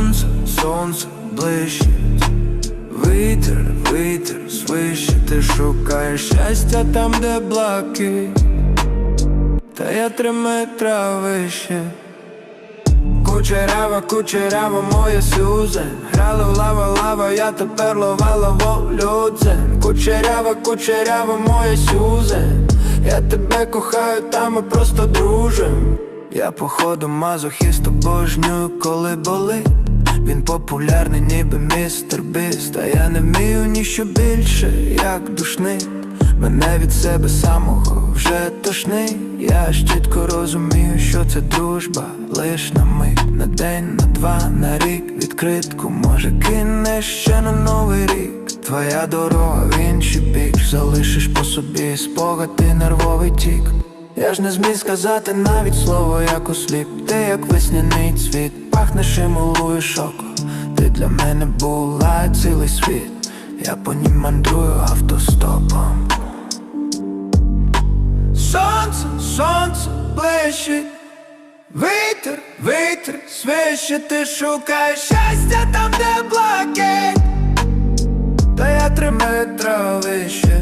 Сонце, сонце ближче, вітер, вітер, свище, ти шукаєш щастя там, де блакить, та я три метра вище. Кучерява, кучерява, моя Сюзен. Грали в лава, лава, я тепер ловила волю дзен. Кучерява, кучерява, моя Сюзен. Я тебе кохаю, та ми просто дружим. Я походу мазохіст обожнюю, коли болить Він популярний, ніби містер Біст. Та я не вмію ніщо більше, як душний. Мене від себе самого вже тошний Я ж чітко розумію, що це дружба Лиш на мить, на день, на два, на рік Відкритку, може кинеш ще на новий рік. Твоя дорога в інший бік. Залишиш по собі спогади, нервовий тік. Я ж не зміг сказати навіть слово, як осліп Ти як весняний цвіт, пахнеш і милуєш око. Ти для мене була цілий світ. Я по нім мандрую автостопом. Сонце, сонце блищить. Вітер, вітер, свище, ти шукаєш щастя там, де блакить. Та я три метра вище